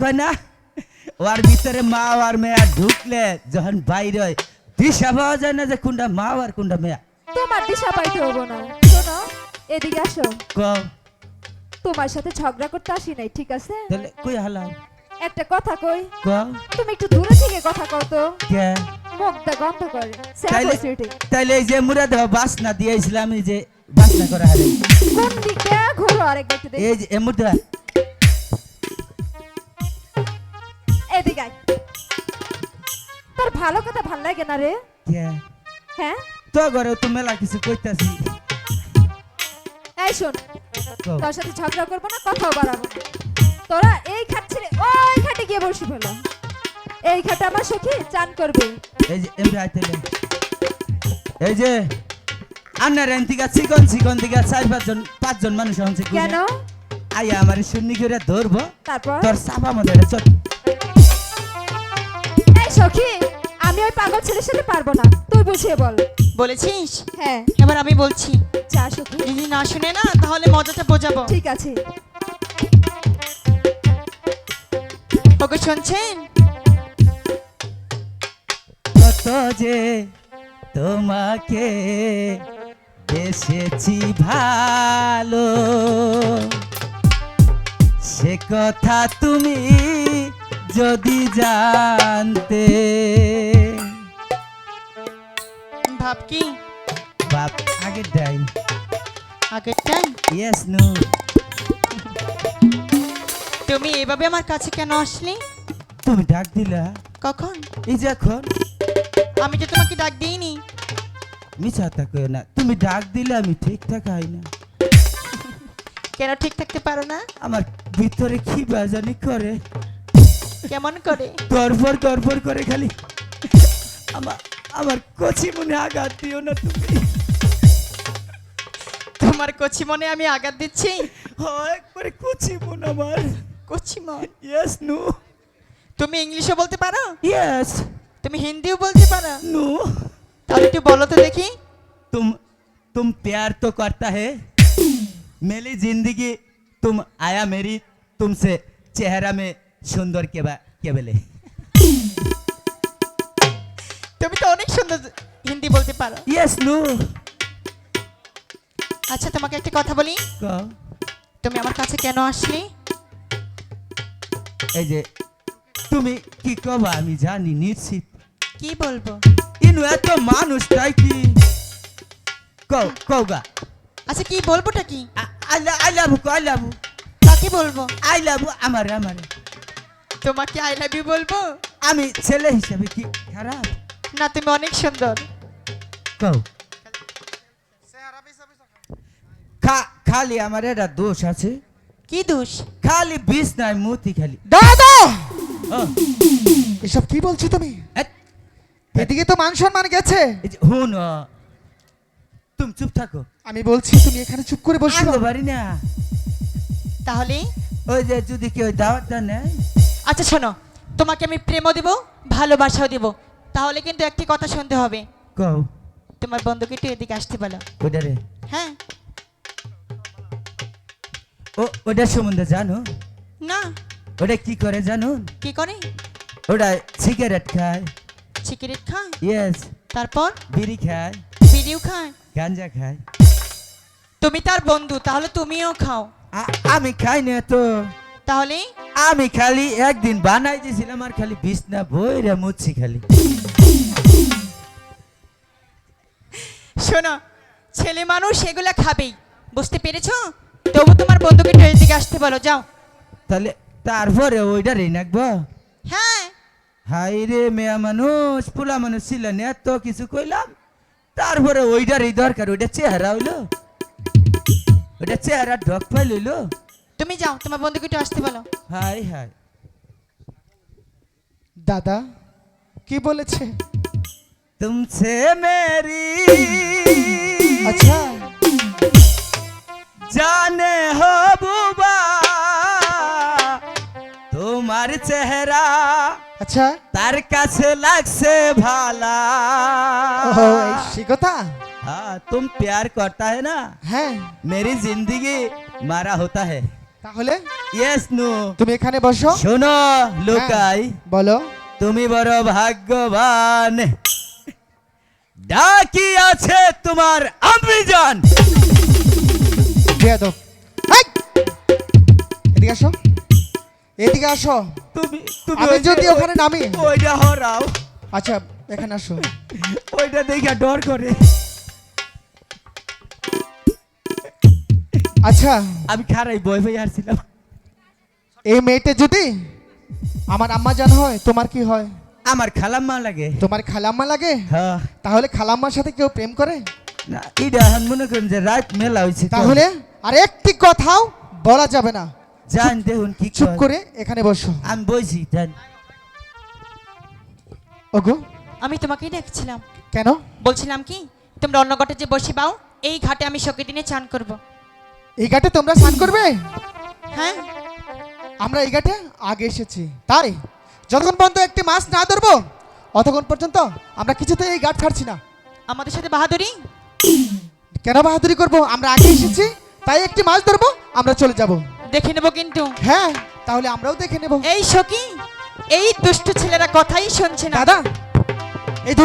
না ওর ভিতরে মা আর মেয়া ঢুকলে যখন বাইরে হয় দিশা পাওয়া যায় না যে কোনটা মা আর কোনটা মেয়া তোমার দিশা পাইতে হব না। শোনো এদিকে আসো। কও। তোমার সাথে ঝগড়া করতে আসি নাই ঠিক আছে? তাহলে কই হালাও একটা কথা কই। কও। তুমি একটু দূরে থেকে কথা কও তো। কে? মুখটা গন্ধ করে। তাইলে এই যে মুরাদ বাসনা দিয়েছিলাম এই যে বাসনা করা হারে কোন দিক? ঘুরো আরেক দেখতে দেখি। এই যে মুর্দা তোর ভালো কথা ভালো লাগে না রে? হ্যাঁ? তো ঘরে তো মেলা কিছু কইতাছি। এই শোন তোর সাথে ঝগড়া করব না কথাও বাড়াবো তোরা এই খাট ছেড়ে ওই খাটে গিয়ে বসে ফেলো এই খাটে আমার সখী চান করবে। এই যে এমনি আইতেলে এই যে আন্নার এন থেকে চিকন চিকন থেকে চার পাঁচজন পাঁচজন মানুষ হচ্ছে কেন? আইয়া আমার শূন্য করে ধরবো। তারপর? তোর চাপা মধ্যে চট সখী আমি ওই পাগল ছেলের সাথে পারব না। তুই বুঝিয়ে বল। বলেছিস? হ্যাঁ। এবার আমি বলছি। যা সখী। যদি না শুনে না তাহলে মজাটা বোঝাবো। ঠিক আছে। ওকে শুনছেন? কত যে তোমাকে বেসেছি ভালো সে কথা তুমি যদি জানতে। ভাব কি? বাপ আগে ডাই আগের টাইম ইয়েস নো তুমি এভাবে আমার কাছে কেন আসলে? তুমি ডাক দিলা। কখন? এই যে এখন। আমি তো তোমাকে ডাক দিইনি। মিছা তা কই না। তুমি ডাক দিলে আমি ঠিক থাকাই না। কেন ঠিক থাকতে পারো না? আমার ভিতরে কি বাজানি করে। কেমন করে গড়বর গড়বর করে খালি আমার আমার কচি মনে আঘাত দিও না তুমি তোমার কচি মনে আমি আঘাত দিচ্ছি হয় একবারে কচি মন আমার কচি মন ইয়েস নো তুমি ইংলিশও বলতে পারো यस তুমি হিন্দিও বলতে পারো नो তাহলে একটু বলো তো দেখি तुम तुम प्यार तो करता है मेरी जिंदगी तुम आया मेरी तुमसे चेहरा में সুন্দর কেবা কেবেলে তুমি তো অনেক সুন্দর হিন্দি বলতে পারো। ইয়েস নু আচ্ছা তোমাকে একটা কথা বলি। তুমি আমার কাছে কেন আসলি? এই যে তুমি কি কবা? আমি জানি নিশ্চিত। কি বলব? ইনু এত মানুষ তাই কি? কও কও গা। আচ্ছা কি বলবোটা কি? I love I love I love কাকে বলব? আই লাভ আমারে আমারে। তোমাকে আই লাভ ইউ বলব? আমি ছেলে হিসাবে কি খারাপ? না তুমি অনেক সুন্দর। কও। খালি আমার একটা দোষ আছে। কি দোষ? খালি বিষ নাই মতি খালি। দাদা! ও, এসব কি বলছো তুমি? এদিকে তো মান সম্মান গেছে। হুন তুমি চুপ থাকো। আমি বলছি তুমি এখানে চুপ করে বসে পারি না। তাহলে? ওই যে যদি কেউ দাওয়াতটা নেয়। আচ্ছা শোনো তোমাকে আমি প্রেমও দিব ভালোবাসাও দিব। তাহলে কিন্তু একটি কথা শুনতে হবে। কও। তোমার বন্ধুকে একটু এদিকে আসতে বলো। ওটা হ্যাঁ। ও ওটা সম্বন্ধে জানো? না। ওটা কি করে জানো? কি করে? ওটা সিগারেট খায়। সিগারেট খায়? ইয়েস তারপর? বিড়ি খায়। বিড়িও খায়। গাঞ্জা খায়। তুমি তার বন্ধু তাহলে তুমিও খাও। আ- আমি খাই না তো। তাহলে? আমি খালি একদিন বানাই দিয়েছিলাম আর খালি বিছনা বইরে মুচ্ছি খালি। শোনো ছেলে মানুষ এগুলা খাবেই বুঝতে পেরেছ? তবু তোমার বন্ধুকে একটু এদিকে আসতে বলো যাও। তাহলে তারপরে ওইটা রে নাকবো? হ্যাঁ। হাই রে মেয়া মানুষ পোলা মানুষ ছিল না এত কিছু কইলাম। তারপরে ওইটারই দরকার ওইটা চেহারা হইল। ওইটা চেহারা ঢক পাই লইলো তুমি যাও তোমার বন্ধুকে একটু আসতে বলো হাই হাই দাদা কি বলেছে तुमसे मेरी আচ্ছা জানে হো বুবা তোমার চেহারা আচ্ছা তার কাছে লাগছে ভালা ও এই সে কথা हाँ तुम प्यार करता है ना হ্যাঁ मेरी जिंदगी मारा होता है তাহলে? ইয়েস নো তুমি এখানে বসো। শোনো লোকাই। বলো। তুমি বড় ভাগ্যবান। ডাকি আছে তোমার আমি জান বেয়াদব এদিকে আসো। এদিকে আসো। তুমি তুমি আমি যদি ওখানে নামি। ওইটা হরাও। আচ্ছা এখানে আসো। ওইটা দেখে ডর করে। আচ্ছা। আমি খারাই বই বই আসছিলাম এই মেয়েটা যদি আমার আম্মা জান হয় তোমার কি হয়? আমার খালাম্মা লাগে। তোমার খালাম্মা লাগে? হ্যাঁ। তাহলে খালাম্মার সাথে কেউ প্রেম করে? না এটা এখন মনে করেন যে রাত মেলা হয়েছে তাহলে আর একটি কথাও বলা যাবে না। জান দেখুন কি চুপ করে এখানে বসো। আমি বইছি জান। ওগো। আমি তোমাকেই দেখছিলাম। কেন? বলছিলাম কি তোমরা অন্য ঘাটে যে বসে পাও এই ঘাটে আমি শোকে দিনে চান করব। এই ঘাটে তোমরা স্নান করবে? হ্যাঁ। আমরা এই ঘাটে আগে এসেছি। তাই যতক্ষণ পর্যন্ত একটি মাছ না ধরবো অতক্ষণ পর্যন্ত আমরা কিছুতে এই ঘাট ছাড়ছি না। আমাদের সাথে বাহাদুরি? কেন বাহাদুরি করব? আমরা আগে এসেছি তাই একটি মাছ ধরবো আমরা চলে যাব। দেখে নেব কিন্তু। হ্যাঁ তাহলে আমরাও দেখে নেব। এই সখী এই দুষ্ট ছেলেরা কথাই শুনছে না। দাদা